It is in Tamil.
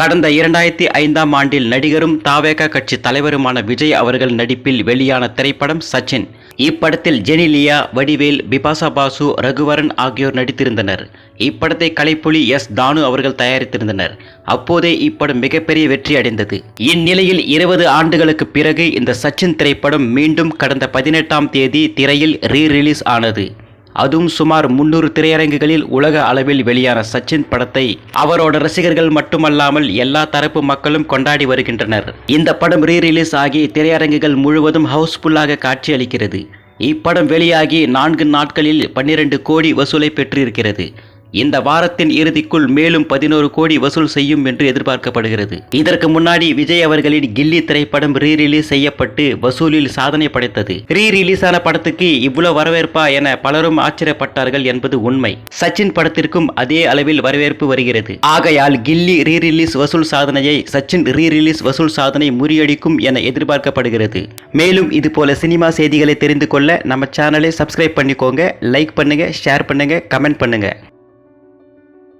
கடந்த இரண்டாயிரத்தி ஐந்தாம் ஆண்டில் நடிகரும் தாவேகா கட்சி தலைவருமான விஜய் அவர்கள் நடிப்பில் வெளியான திரைப்படம் சச்சின். இப்படத்தில் ஜெனிலியா வடிவேல் பிபாசா பாசு ரகுவரன் ஆகியோர் நடித்திருந்தனர். இப்படத்தை கலைப்புலி எஸ் தானு அவர்கள் தயாரித்திருந்தனர். அப்போதே இப்படம் மிகப்பெரிய வெற்றி அடைந்தது. இந்நிலையில் இருபது ஆண்டுகளுக்கு பிறகு இந்த சச்சின் திரைப்படம் மீண்டும் கடந்த பதினெட்டாம் தேதி திரையில் ரீ ரிலீஸ் ஆனது. அதுவும் சுமார் முன்னூறு திரையரங்குகளில் உலக அளவில் வெளியான சச்சின் படத்தை அவரோட ரசிகர்கள் மட்டுமல்லாமல் எல்லா தரப்பு மக்களும் கொண்டாடி வருகின்றனர். இந்த படம் ரீ ரிலீஸ் ஆகி திரையரங்குகள் முழுவதும் ஹவுஸ்ஃபுல்லாக காட்சியளிக்கிறது. இப்படம் வெளியாகி நான்கு நாட்களில் பன்னிரண்டு கோடி வசூலை பெற்றிருக்கிறது. இந்த வாரத்தின் இறுதிக்குள் மேலும் பதினோரு கோடி வசூல் செய்யும் என்று எதிர்பார்க்கப்படுகிறது. இதற்கு முன்னாடி விஜய் அவர்களின் கில்லி திரைப்படம் ரீ ரிலீஸ் செய்யப்பட்டு வசூலில் சாதனை படைத்தது. ரீ ரிலீஸ் ஆன படத்துக்கு இவ்வளவு வரவேற்பா என பலரும் ஆச்சரியப்பட்டார்கள் என்பது உண்மை. சச்சின் படத்திற்கும் அதே அளவில் வரவேற்பு வருகிறது. ஆகையால் கில்லி ரீ ரிலீஸ் வசூல் சாதனையை சச்சின் ரீ ரிலீஸ் வசூல் சாதனை முறியடிக்கும் என எதிர்பார்க்கப்படுகிறது. மேலும் இது போல சினிமா செய்திகளை தெரிந்து கொள்ள நம்ம சேனலை சப்ஸ்கிரைப் பண்ணிக்கோங்க லைக் பண்ணுங்க ஷேர் பண்ணுங்க கமெண்ட் பண்ணுங்க.